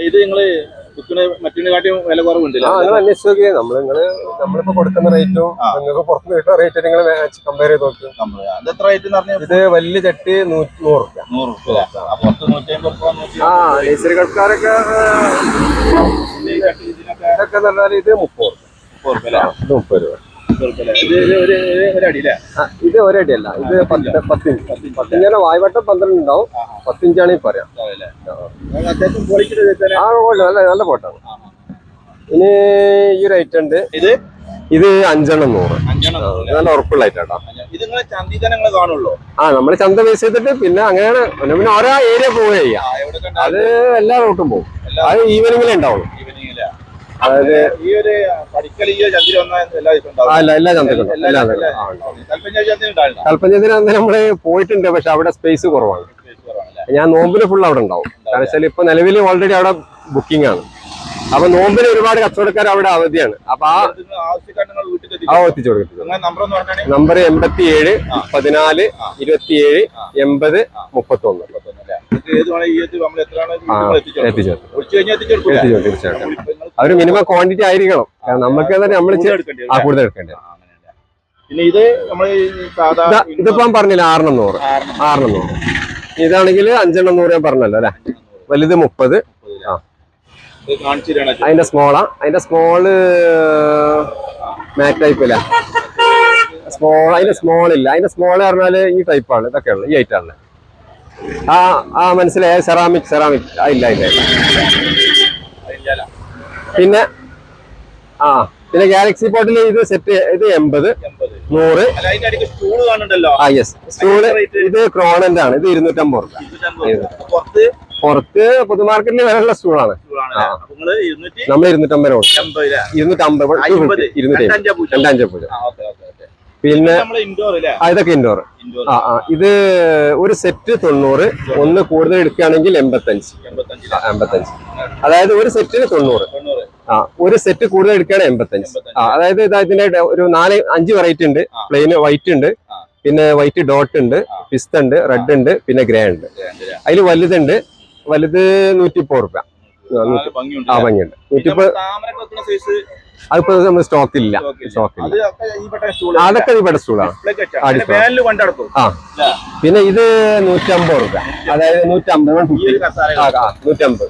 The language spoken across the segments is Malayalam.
ഇത് നിങ്ങൾ മറ്റേക്കാട്ടിയും നമ്മൾ നിങ്ങൾ നമ്മളിപ്പോ കൊടുക്കുന്ന റേറ്റും. നിങ്ങൾക്ക് കിട്ടുന്ന റേറ്റ് നിങ്ങൾ കമ്പയർ ചെയ്ത് നോക്കി. ഇത് വലിയ ചട്ടി നൂറ് ആ ഇതൊക്കെ പറഞ്ഞാൽ ഇത് മുപ്പത് രൂപ? ഇത് ഒരടിയല്ല? ഇത് പത്ത് പത്തിഞ്ച്. പത്തിഞ്ചാണ് വായ്വട്ടം പന്ത്രണ്ട് ഉണ്ടാവും പത്തിഞ്ചാണ് ഈ പറയാം ആ. കുഴപ്പമില്ല. നല്ല നല്ല പോട്ടാണ് ഇനി ഈ ഒരു ഐറ്റം ഉണ്ട്. ഇത്? ഇത് അഞ്ചെണ്ണം നൂറ്. നല്ല ഉറപ്പുള്ള ഐറ്റാട്ടോ ആ നമ്മൾ ചന്ത ബേസ് ചെയ്തിട്ട് പിന്നെ അങ്ങനെയാണ്. പിന്നെ ഓരോ ഏരിയ പോവുക ചെയ്യാം. അത് എല്ലാ റൂട്ടും പോകും അത് ഈവനിങ്ങിലേ ഉണ്ടാവുള്ളൂ. അതായത് ഈ ഒരു പഠിക്കൽ ഈ ഒരു എല്ലാ ദിവസവും ആ ഉണ്ടാവും എല്ലാ എല്ലാ ചന്തക്കും എല്ലാ- എല്ലാ എല്ലാ- ചന്തക്കും ആ, ഉണ്ട്. കൽപ്പഞ്ചാ ചന്തി ഉണ്ടാവില്ല. കൽപ്പഞ്ചത്തിന് അന്ന് നമ്മൾ പോയിട്ടുണ്ട് പക്ഷെ അവിടെ സ്പേസ് കുറവാണ്. ഞാൻ നോമ്പിന് ഫുൾ അവിടെ ഉണ്ടാവും. കാരണം വെച്ചാൽ ഇപ്പൊ നിലവിൽ ഓൾറെഡി അവിടെ ബുക്കിംഗ് ആണ്. അപ്പൊ നോമ്പിന് ഒരുപാട് കച്ചവടക്കാർ അവിടെ അവധിയാണ്. അപ്പൊ ആ ആ എത്തിച്ചു കൊടുക്കുന്നത് നമ്പർ എൺപത്തി ഏഴ് പതിനാല് ഇരുപത്തി ഏഴ് എൺപത് മുപ്പത്തി ഒന്ന്? എത്തിച്ചു തീർച്ചയായിട്ടും. അവർ മിനിമം ക്വാണ്ടിറ്റി ആയിരിക്കണം. നമുക്ക് തന്നെ നമ്മൾ കൂടുതൽ എടുക്കേണ്ടത് പിന്നെ ഇത് നമ്മൾ ഇതിപ്പോ പറഞ്ഞില്ല ആറെണ്ണം നൂറ് ആറെണ്ണം. നൂറ് ഇതാണെങ്കിൽ അഞ്ചെണ്ണം നൂറ് ഞാൻ പറഞ്ഞല്ലോ അല്ലെ? വലുത് മുപ്പത്. ആ. അതിന്റെ സ്മോളാ അതിന്റെ സ്മോൾ മാറ്റ് ടൈപ്പ് ഇല്ല സ്മോൾ അതിന്റെ സ്മോൾ ഇല്ല. അതിന്റെ സ്മോൾ പറഞ്ഞാൽ ഈ ടൈപ്പാണ് ഇതൊക്കെ ഉള്ളത് ഈ ഐറ്റാണ് ആ ആ മനസ്സിലായ? സെറാമിക് സെറാമിക് ആ ഇല്ല ഇല്ല ഇല്ല. പിന്നെ ആ പിന്നെ ഗാലക്സി പോട്ടിൽ ഇത് സെറ്റ് ഇത് എൺപത് നൂറ്. ആ യെസ് സ്റ്റൂൾ ഇത് ക്രോണന്റ് ആണ്. ഇത് ഇരുന്നൂറ്റമ്പത് റുപ്യ. പുറത്ത് പൊതുമാർക്കറ്റിൽ വിലയുള്ള സ്റ്റൂളാണ് നമ്മൾ ഇരുന്നൂറ്റമ്പത്? ഇരുന്നൂറ്റമ്പത്. ഇരുന്നൂറ്റി രണ്ടഞ്ച ഓക്കേ. പിന്നെ ഇതൊക്കെ ഇൻഡോർ ആ ആ ഇത് ഒരു സെറ്റ് തൊണ്ണൂറ്. ഒന്ന് കൂടുതൽ എടുക്കുകയാണെങ്കിൽ എൺപത്തഞ്ച്. എൺപത്തഞ്ച്. അതായത് ഒരു സെറ്റിന് തൊണ്ണൂറ്. ആ ഒരു സെറ്റ് കൂടുതൽ എടുക്കുകയാണ് എൺപത്തഞ്ച്. ആ അതായത് ഇതാ ഇതിന്റെ ഒരു നാല് അഞ്ച് വെറൈറ്റി ഉണ്ട്. പ്ലെയിന് പ്ലെയിൻ വൈറ്റ് ഉണ്ട്. പിന്നെ വൈറ്റ് ഡോട്ട് ഉണ്ട്. പിസ്ത ഉണ്ട് റെഡ് ഉണ്ട് പിന്നെ ഗ്രേ ഉണ്ട്. അതിൽ വലുതുണ്ട്. വലുത് നൂറ്റിപ്പോ റുപ്യ. ആ? ഭംഗിയുണ്ട് സൈസ് അതിപ്പോ നമ്മൾ സ്റ്റോക്ക് ഇല്ല. സ്റ്റോക്ക് ഇല്ല. സ്റ്റോക്ക് അത് ഇല്ല ഒക്കെ ഈ പെട്ട സ്റ്റൂൾ അതൊക്കെ ഇവിടെ സ്റ്റൂളാണ്. ആ, പിന്നെ ഇത് നൂറ്റമ്പത് റുപ്യ. അതായത് നൂറ്റമ്പത് നൂറ്റമ്പത്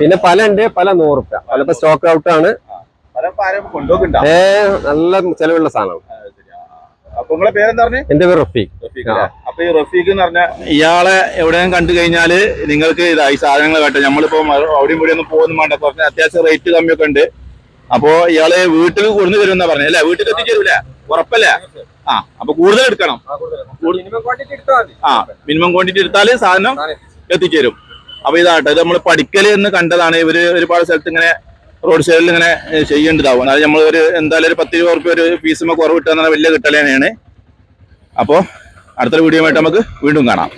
പിന്നെ പല ഉണ്ട് പല നൂറ് റുപ്യ പലപ്പോ സ്റ്റോക്ക് ഔട്ട് ആണ്. ഏ നല്ല ചെലവുള്ള സാധനം അപ്പൊ നിങ്ങളെ പേരെന്താ പറഞ്ഞേ? എന്റെ പേര് റഫീഖ്? അപ്പൊ ഈ റഫീഖ് എന്ന് പറഞ്ഞ ഇയാളെ എവിടെയും കണ്ടു കഴിഞ്ഞാൽ നിങ്ങൾക്ക് ഇതായി ഈ സാധനങ്ങൾ കേട്ടോ നമ്മളിപ്പോ അവിടെയും ഇവിടെ ഒന്നും പോകുന്നു വേണ്ട. കുറച്ച് അത്യാവശ്യം റേറ്റ് കമ്മിയൊക്കെ ഉണ്ട്. അപ്പോ ഇയാൾ വീട്ടിൽ കൊണ്ടു തരുമെന്നാ പറഞ്ഞത് അല്ലെ? വീട്ടിൽ എത്തിച്ചേരൂലേ ഉറപ്പല്ലേ? ആ അപ്പൊ കൂടുതൽ എടുക്കണം. ആ മിനിമം ക്വാണ്ടിറ്റി എടുത്താൽ സാധനം എത്തിച്ചേരും അപ്പൊ ഇതാട്ടെ ഇത് നമ്മൾ പഠിക്കൽ എന്ന് കണ്ടതാണ്. ഇവർ ഒരുപാട് സ്ഥലത്ത് ഇങ്ങനെ റോഡ് സൈഡിൽ ഇങ്ങനെ ചെയ്യേണ്ടതാവും അതായത് നമ്മൾ ഒരു എന്തായാലും ഒരു പത്ത് രൂപ ഉറുപ്പ്യ ഒരു ഫീസുമ കുറവ് കിട്ടുക വലിയ കിട്ടലേനെയാണ് അപ്പോൾ അടുത്തൊരു വീഡിയോ ആയിട്ട് നമുക്ക് വീണ്ടും കാണാം.